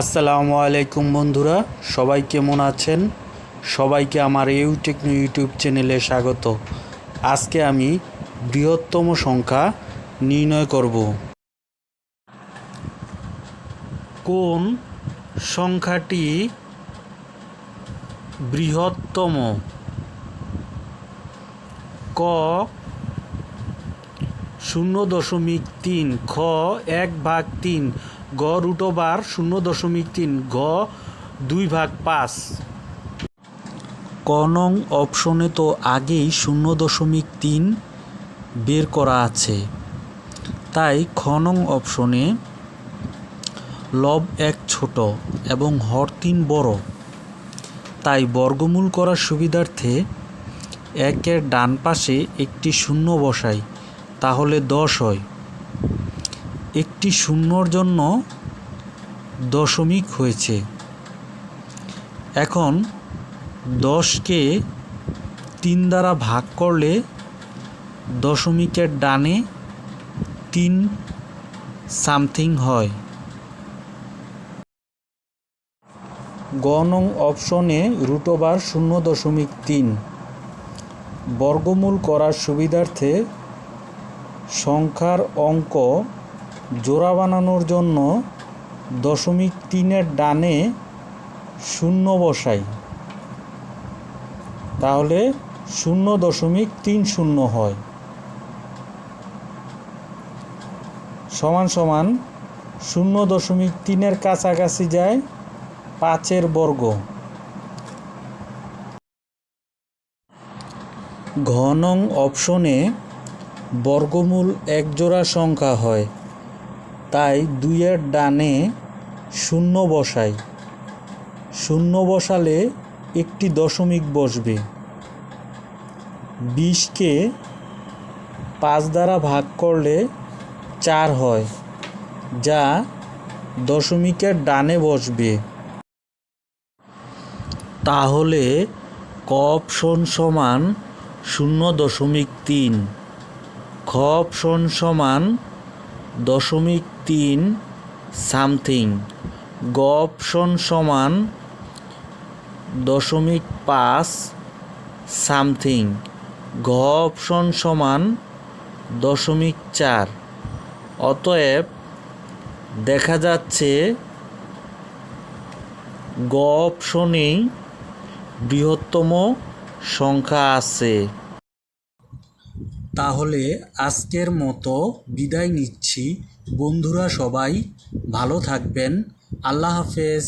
আসসালামু আলাইকুম বন্ধুরা, সবাই কেমন আছেন? সবাইকে আমার ইউ টেকনো ইউটিউব চ্যানেলে স্বাগত। আজকে আমি বৃহত্তম সংখ্যা নির্ণয় করব। কোন সংখ্যাটি বৃহত্তম? ক শূন্য দশমিক তিন, খ এক ভাগ তিন গ রুট ওভার শূন্য দশমিক তিন, গ দুই ভাগ পাঁচ। ক নং অপশনে তো আগেই শূন্য দশমিক তিন বের করা আছে। তাই খ নং অপশনে লব এক ছোট এবং হর তিন বড়। তাই বর্গমূল করার সুবিধার্থে একের ডান পাশে একটি শূন্য বসাই, তাহলে দশ হয়। একটি শূন্যর জন্য দশমিক হয়েছে। এখন দশকে তিন দ্বারা ভাগ করলে দশমিকের ডানে তিন সামথিং হয়। গণং অপশনে রুট ওভার শূন্য দশমিক তিন। বর্গমূল করার সুবিধার্থে সংখ্যার অঙ্ক জোড়া বানানোর জন্য দশমিক তিনের ডানে শূন্য বসাই। তাহলে শূন্য দশমিক তিন শূন্য হয়। সমান সমান শূন্য দশমিক তিনের কাছাকাছি যায় পাঁচের বর্গ। ঘনং অপশনে বর্গমূল একজোড়া সংখ্যা হয়। তাই দুইয়ের ডানে শূন্য বসাই। শূন্য বসালে একটি দশমিক বসবে। বিশকে পাঁচ দ্বারা ভাগ করলে চার হয়, যা দশমিকের ডানে বসবে। তাহলে ক অপশন সমান শূন্য দশমিক তিন। খ অপশন সমান দশমিক তিন সামথিং। গ অপশন সমান দশমিক পাঁচ সামথিং। ঘ অপশন সমান দশমিক চার। অতএব দেখা যাচ্ছে গ অপশনেই বৃহত্তম সংখ্যা আছে। তাহলে আজকের মতো বিদায় নিচ্ছি। বন্ধুরা সবাই ভালো থাকবেন। আল্লাহ হাফেজ।